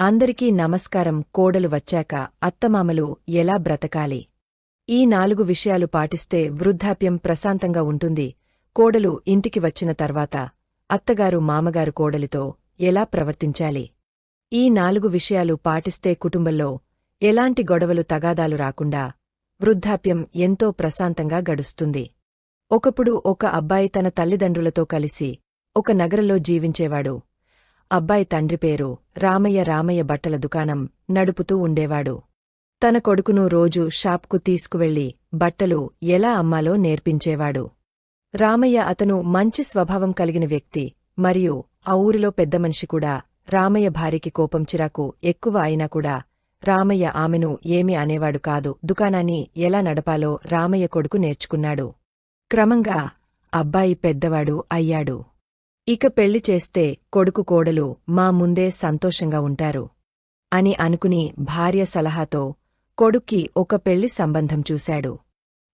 అందరికీ నమస్కారం. కోడలు వచ్చాక అత్తమామలు ఎలా బ్రతకాలి? ఈ నాలుగు విషయాలు పాటిస్తే వృద్ధాప్యం ప్రశాంతంగా ఉంటుంది. కోడలు ఇంటికి వచ్చిన తర్వాత అత్తగారు మామగారు కోడలితో ఎలా ప్రవర్తించాలి? ఈ నాలుగు విషయాలు పాటిస్తే కుటుంబంలో ఎలాంటి గొడవలు తగాదాలు రాకుండా వృద్ధాప్యం ఎంతో ప్రశాంతంగా గడుస్తుంది. ఒకప్పుడు ఒక అబ్బాయి తన తల్లిదండ్రులతో కలిసి ఒక నగరంలో జీవించేవాడు. అబ్బాయి తండ్రి పేరు రామయ్య రామయ్య బట్టల దుకాణం నడుపుతూ ఉండేవాడు. తన కొడుకును రోజూ షాప్కు తీసుకువెళ్ళి బట్టలు ఎలా అమ్మాలో నేర్పించేవాడు. రామయ్య అతను మంచి స్వభావం కలిగిన వ్యక్తి మరియు ఆ ఊరిలో పెద్దమనిషి కూడా. రామయ్య భార్యకి కోపం చిరాకు ఎక్కువ అయినా కూడా రామయ్య ఆమెను ఏమీ అనేవాడు కాదు. దుకాణాన్ని ఎలా నడపాలో రామయ్య కొడుకు నేర్చుకున్నాడు. క్రమంగా అబ్బాయి పెద్దవాడు అయ్యాడు. ఇక పెళ్ళి చేస్తే కొడుకు కోడలు మా ముందే సంతోషంగా ఉంటారు అని అనుకుని భార్య సలహాతో కొడుక్కి ఒక పెళ్ళి సంబంధం చూశాడు.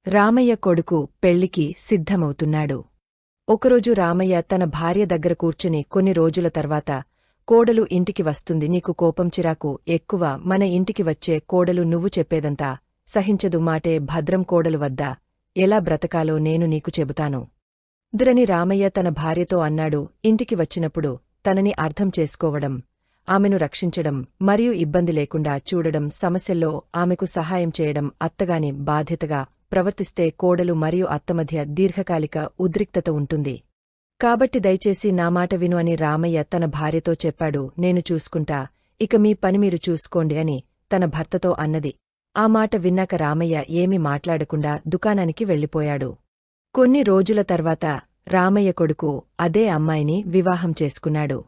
రామయ్య కొడుకు పెళ్ళికి సిద్ధమవుతున్నాడు. ఒకరోజు రామయ్య తన భార్య దగ్గర కూర్చుని కొన్ని రోజుల తర్వాత కోడలు ఇంటికి వస్తుంది నీకు కోపం చిరాకు ఎక్కువ మన ఇంటికి వచ్చే కోడలు నువ్వు చెప్పేదంతా సహించదు మాటే భద్రం కోడలు వద్ద? ఎలా బ్రతకాలో నేను నీకు చెబుతాను. దురని రామయ్య తన భార్యతో అన్నాడు ఇంటికి వచ్చినప్పుడు తనని అర్థం చేసుకోవడం ఆమెను రక్షించడం మరియు ఇబ్బంది లేకుండా చూడడం సమస్యల్లో ఆమెకు సహాయం చేయడం అత్తగాని బాధ్యతగా ప్రవర్తిస్తే కోడలు మరియు అత్తమధ్య దీర్ఘకాలిక ఉద్రిక్తత ఉంటుంది. కాబట్టి దయచేసి నా మాట విను అని రామయ్య తన భార్యతో చెప్పాడు నేను చూసుకుంటా ఇక మీ పని మీరు చూసుకోండి అని తన భర్తతో అన్నది. ఆ మాట విన్నాక రామయ్య ఏమీ మాట్లాడకుండా దుకాణానికి వెళ్ళిపోయాడు. కొన్ని రోజుల తర్వాత రామయ్య కొడుకు అదే అమ్మాయిని వివాహం చేసుకున్నాడు.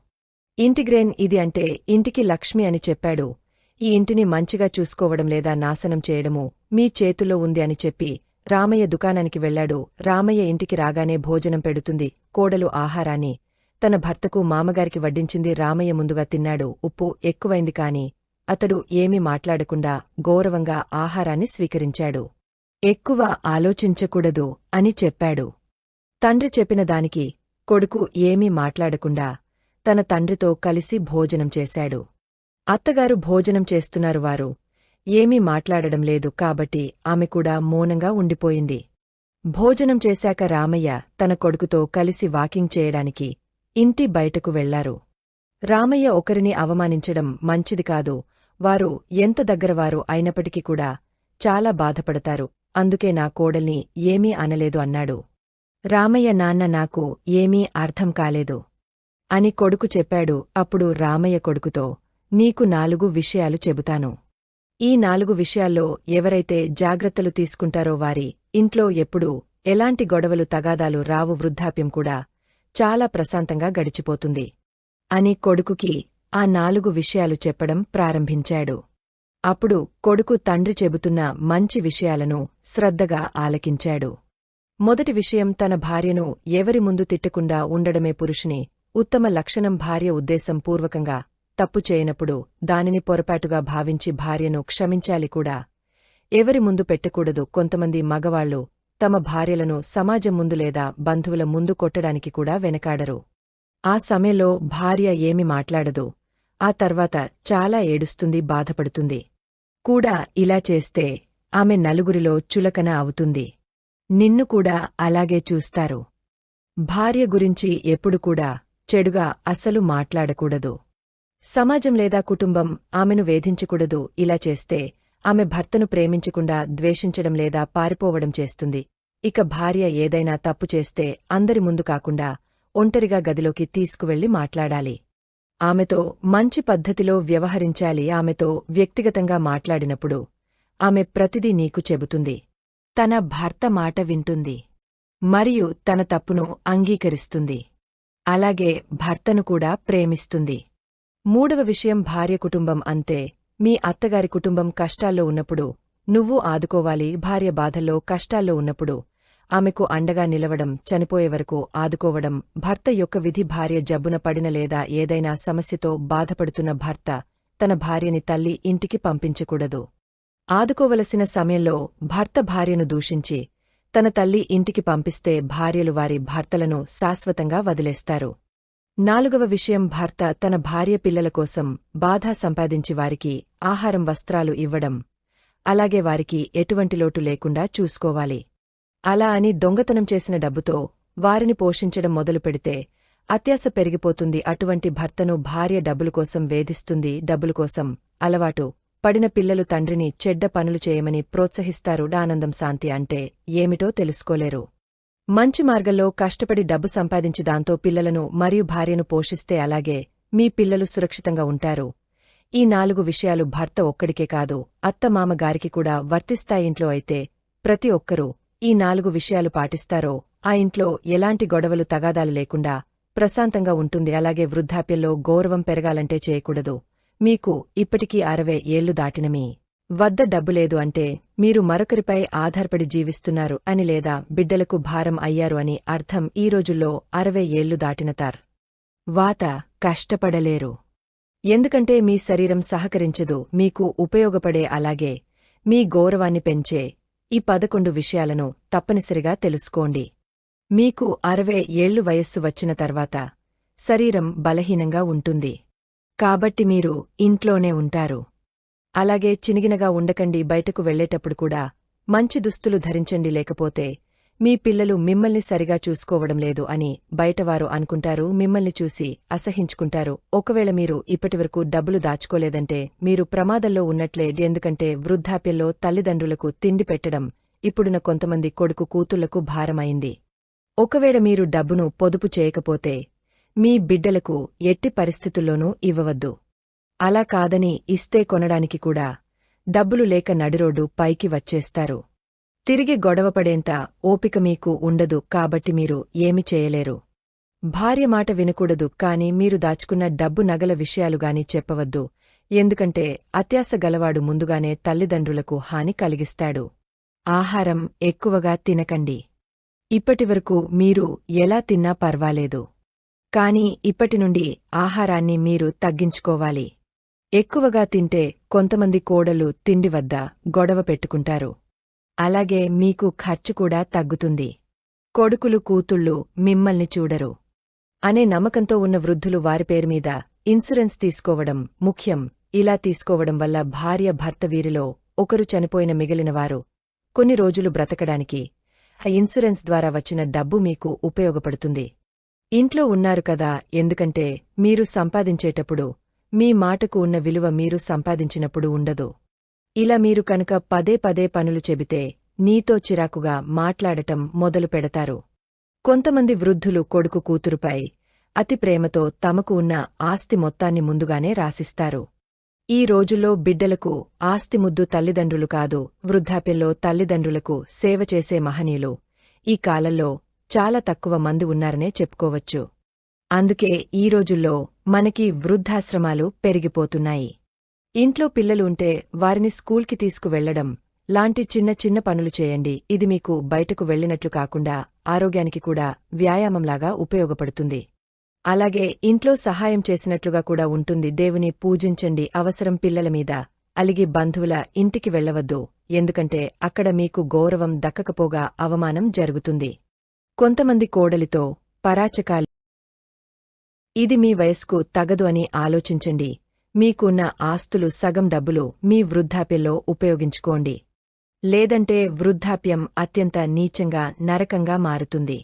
ఇంటిగ్రేన్ ఇది అంటే ఇంటికి లక్ష్మి అని చెప్పాడు. ఈ ఇంటిని మంచిగా చూసుకోవడం లేదా నాశనం చేయడము మీ చేతుల్లో ఉంది అని చెప్పి రామయ్య దుకాణానికి వెళ్ళాడు రామయ్య ఇంటికి రాగానే భోజనం పెడుతుంది. కోడలు ఆహారాన్ని తన భర్తకు మామగారికి వడ్డించింది రామయ్య ముందుగా తిన్నాడు. ఉప్పు ఎక్కువైంది కాని అతడు ఏమీ మాట్లాడకుండా గౌరవంగా ఆహారాన్ని స్వీకరించాడు. ఎక్కువ ఆలోచించకూడదు అని చెప్పాడు. తండ్రి చెప్పిన దానికి కొడుకు ఏమీ మాట్లాడకుండా తన తండ్రితో కలిసి భోజనం చేశాడు. అత్తగారు భోజనం చేస్తున్నారు వారు. ఏమీ మాట్లాడడం లేదు కాబట్టి ఆమె కూడా మౌనంగా ఉండిపోయింది. భోజనం చేశాక రామయ్య తన కొడుకుతో కలిసి వాకింగ్ చేయడానికి ఇంటి బయటకు వెళ్ళారు. రామయ్య ఒకరిని అవమానించడం మంచిది కాదు. వారు ఎంత దగ్గరవారు అయినప్పటికీ కూడా చాలా బాధపడతారు. అందుకే నా కోడల్ని ఏమీ అనలేదు అన్నాడు. రామయ్య నాన్న నాకు ఏమీ అర్థం కాలేదు. అని కొడుకు చెప్పాడు అప్పుడు రామయ్య కొడుకుతో నీకు నాలుగు విషయాలు చెబుతాను. ఈ నాలుగు విషయాల్లో ఎవరైతే జాగ్రత్తలు తీసుకుంటారో వారి ఇంట్లో ఎప్పుడూ ఎలాంటి గొడవలు తగాదాలు రావు వృద్ధాప్యం కూడా చాలా ప్రశాంతంగా గడిచిపోతుంది. అని కొడుకుకి ఆ నాలుగు విషయాలు చెప్పడం ప్రారంభించాడు. అప్పుడు కొడుకు తండ్రి చెబుతున్న మంచి విషయాలను శ్రద్ధగా ఆలకించాడు. మొదటి విషయం తన భార్యను ఎవరి ముందు తిట్టకుండా ఉండడమే పురుషుని ఉత్తమ లక్షణం భార్య ఉద్దేశం పూర్వకంగా తప్పు చేయనప్పుడు దానిని పొరపాటుగా భావించి భార్యను క్షమించాలి కూడా. ఎవరి ముందు పెట్టకూడదు కొంతమంది మగవాళ్ళు తమ భార్యలను సమాజం ముందు లేదా బంధువుల ముందు కొట్టడానికి కూడా వెనకాడరు. ఆ సమయంలో భార్య ఏమి మాట్లాడదు. ఆ తర్వాత చాలా ఏడుస్తుంది బాధపడుతుంది. కూడా ఇలా చేస్తే ఆమె నలుగురిలో చులకన అవుతుంది. నిన్ను కూడా అలాగే చూస్తారు. భార్య గురించి ఎప్పుడు కూడా చెడుగా అస్సలు మాట్లాడకూడదు. సమాజం లేదా కుటుంబం ఆమెను వేధించకూడదు. ఇలా చేస్తే ఆమె భర్తను ప్రేమించకుండా ద్వేషించడం లేదా పారిపోవడం చేస్తుంది. ఇక భార్య ఏదైనా తప్పు చేస్తే అందరి ముందు కాకుండా ఒంటరిగా గదిలోకి తీసుకువెళ్ళి మాట్లాడాలి. ఆమెతో మంచి పద్ధతిలో వ్యవహరించాలి. ఆమెతో వ్యక్తిగతంగా మాట్లాడినప్పుడు ఆమె ప్రతిదీ నీకు చెబుతుంది. తన భర్త మాట వింటుంది. మరియు తన తప్పును అంగీకరిస్తుంది. అలాగే భర్తను కూడా ప్రేమిస్తుంది. మూడవ విషయం భార్య కుటుంబం అంతే. మీ అత్తగారి కుటుంబం కష్టాల్లో ఉన్నప్పుడు నువ్వు ఆదుకోవాలి. భార్య బాధల్లో కష్టాల్లో ఉన్నప్పుడు ఆమెకు అండగా నిలవడం చనిపోయే వరకు ఆదుకోవడం భర్త యొక్క విధి భార్య జబ్బున పడిన లేదా ఏదైనా సమస్యతో బాధపడుతున్న భర్త తన భార్యని తల్లి ఇంటికి పంపించకూడదు. ఆదుకోవలసిన సమయంలో భర్త భార్యను దూషించి తన తల్లి ఇంటికి పంపిస్తే భార్యలు వారి భర్తలను శాశ్వతంగా వదిలేస్తారు. నాలుగవ విషయం భర్త తన భార్య పిల్లల కోసం బాధ సంపాదించి వారికి ఆహారం వస్త్రాలు ఇవ్వడం. అలాగే వారికి ఎటువంటి లోటు లేకుండా చూసుకోవాలి. అలా అని దొంగతనం చేసిన డబ్బుతో వారిని పోషించడం మొదలుపెడితే అత్యాస పెరిగిపోతుంది. అటువంటి భర్తను భార్య డబ్బుల కోసం వేధిస్తుంది. డబ్బులకోసం అలవాటు పడిన పిల్లలు తండ్రిని చెడ్డ పనులు చేయమని ప్రోత్సహిస్తారు. ఆనందం శాంతి అంటే ఏమిటో తెలుసుకోలేరు. మంచి మార్గంలో కష్టపడి డబ్బు సంపాదించి దాంతో పిల్లలను మరియు భార్యను పోషిస్తే అలాగే మీ పిల్లలు సురక్షితంగా ఉంటారు. ఈ నాలుగు విషయాలు భర్త ఒక్కడికే కాదు అత్తమామ గారికి కూడా వర్తిస్తాయి. ఇంట్లో అయితే ప్రతి ఒక్కరూ ఈ నాలుగు విషయాలు పాటిస్తారో ఆ ఇంట్లో ఎలాంటి గొడవలు తగాదాలు లేకుండా ప్రశాంతంగా ఉంటుంది. అలాగే వృద్ధాప్యంలో గౌరవం పెరగాలంటే చేయకూడదు. మీకు ఇప్పటికీ అరవై ఏళ్ళు దాటినమీ. వద్ద డబ్బు లేదు అంటే మీరు మరొకరిపై ఆధారపడి జీవిస్తున్నారు అని లేదా బిడ్డలకు భారం అయ్యారు అని అర్థం ఈ రోజుల్లో అరవై ఏళ్ళు దాటినతార్ వాత కష్టపడలేరు. ఎందుకంటే మీ శరీరం సహకరించదు మీకు ఉపయోగపడే అలాగే మీ గౌరవాన్ని పెంచే ఈ పదకొండు విషయాలను తప్పనిసరిగా తెలుసుకోండి. మీకు అరవై ఏళ్ళు వయస్సు వచ్చిన తర్వాత శరీరం బలహీనంగా ఉంటుంది. కాబట్టి మీరు ఇంట్లోనే ఉంటారు. అలాగే చినిగినగా ఉండకండి బయటకు వెళ్ళేటప్పుడు కూడా మంచి దుస్తులు ధరించండి లేకపోతే మీ పిల్లలు మిమ్మల్ని సరిగా చూసుకోవడం లేదు అని బయటవారు అనుకుంటారు మిమ్మల్ని చూసి అసహించుకుంటారు. ఒకవేళ మీరు ఇప్పటివరకు డబ్బులు దాచుకోలేదంటే మీరు ప్రమాదంలో ఉన్నట్లే ఎందుకంటే వృద్ధాప్యంలో తల్లిదండ్రులకు తిండి పెట్టడం ఇప్పుడున్న కొంతమంది కొడుకు కూతుళ్ళకు భారమైంది. ఒకవేళ మీరు డబ్బును పొదుపు చేయకపోతే మీ బిడ్డలకు ఎట్టి పరిస్థితుల్లోనూ ఇవ్వవద్దు. అలా కాదని ఇస్తే కొనడానికి కూడా డబ్బులు లేక నడిరోడ్డు పైకి వచ్చేస్తారు. తిరిగి గొడవపడేంత ఓపిక మీకు ఉండదు కాబట్టి మీరు ఏమి చేయలేరు. భార్య మాట వినకూడదు కాని మీరు దాచుకున్న డబ్బు నగల విషయాలుగాని చెప్పవద్దు. ఎందుకంటే అత్యాస గలవాడు ముందుగానే తల్లిదండ్రులకు హాని కలిగిస్తాడు. ఆహారం ఎక్కువగా తినకండి. ఇప్పటివరకు మీరు ఎలా తిన్నా పర్వాలేదు. కాని ఇప్పటినుండి ఆహారాన్ని మీరు తగ్గించుకోవాలి. ఎక్కువగా తింటే కొంతమంది కోడలు తిండి వద్ద గొడవ పెట్టుకుంటారు. అలాగే మీకు ఖర్చు కూడా తగ్గుతుంది. కొడుకులు కూతుళ్ళు మిమ్మల్ని చూడరు. అనే నమ్మకంతో ఉన్న వృద్ధులు వారి పేరుమీద ఇన్సూరెన్స్ తీసుకోవడం ముఖ్యం. ఇలా తీసుకోవడం వల్ల భార్య భర్త వీరిలో ఒకరు చనిపోయిన మిగిలినవారు కొన్ని రోజులు బ్రతకడానికి ఆ ఇన్సూరెన్స్ ద్వారా వచ్చిన డబ్బు మీకు ఉపయోగపడుతుంది. ఇంట్లో ఉన్నారు కదా ఎందుకంటే మీరు సంపాదించేటప్పుడు మీ మాటకు ఉన్న విలువ మీరు సంపాదించినప్పుడు ఉండదు. ఇలా మీరు కనుక పదే పదే పనులు చెబితే నీతో చిరాకుగా మాట్లాడటం మొదలు పెడతారు. కొంతమంది వృద్ధులు కొడుకు కూతురుపై అతి ప్రేమతో తమకు ఉన్న ఆస్తి మొత్తాన్ని ముందుగానే రాసిస్తారు. ఈ రోజుల్లో బిడ్డలకు ఆస్తి ముద్దు తల్లిదండ్రులు కాదు వృద్ధాప్యంలో తల్లిదండ్రులకు సేవ చేసే మహనీయులు ఈ కాలంలో చాలా తక్కువ మంది ఉన్నారనే చెప్పుకోవచ్చు. అందుకే ఈ రోజుల్లో మనకి వృద్ధాశ్రమాలు పెరిగిపోతున్నాయి. ఇంట్లో పిల్లలు ఉంటే వారిని స్కూల్కి తీసుకువెళ్ళడం లాంటి చిన్న చిన్న పనులు చేయండి. ఇది మీకు బయటకు వెళ్ళినట్లు కాకుండా ఆరోగ్యానికి కూడా వ్యాయామంలాగా ఉపయోగపడుతుంది. అలాగే ఇంట్లో సహాయం చేసినట్లుగా కూడా ఉంటుంది. దేవుని పూజించండి. అవసరం పిల్లల మీద అలిగి బంధువుల ఇంటికి వెళ్ళవద్దు ఎందుకంటే అక్కడ మీకు గౌరవం దక్కకపోగా అవమానం జరుగుతుంది. కొంతమంది కోడలితో పరాచకాలు ఇది మీ వయస్కు తగదు అని ఆలోచించండి. మీకున్న ఆస్తులు సగం డబ్బులు మీ వృద్ధాప్యంలో ఉపయోగించుకోండి. లేదంటే వృద్ధాప్యం అత్యంత నీచంగా నరకంగా మారుతుంది.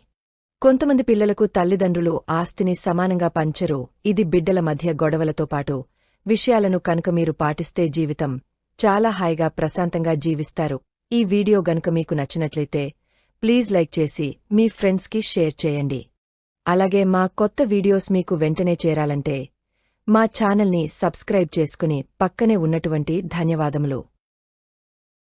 కొంతమంది పిల్లలకు తల్లిదండ్రులు ఆస్తిని సమానంగా పంచరు. ఇది బిడ్డల మధ్య గొడవలతో పాటు విషయాలను కనుక మీరు పాటిస్తే జీవితం చాలా హాయిగా ప్రశాంతంగా జీవిస్తారు. ఈ వీడియో గనుక మీకు నచ్చినట్లయితే ప్లీజ్ లైక్ చేసి మీ ఫ్రెండ్స్కి షేర్ చేయండి. అలాగే మా కొత్త వీడియోస్ మీకు వెంటనే చేరాలంటే మా ఛానల్ని సబ్స్క్రైబ్ చేసుకుని పక్కనే ఉన్నటువంటి ధన్యవాదములు.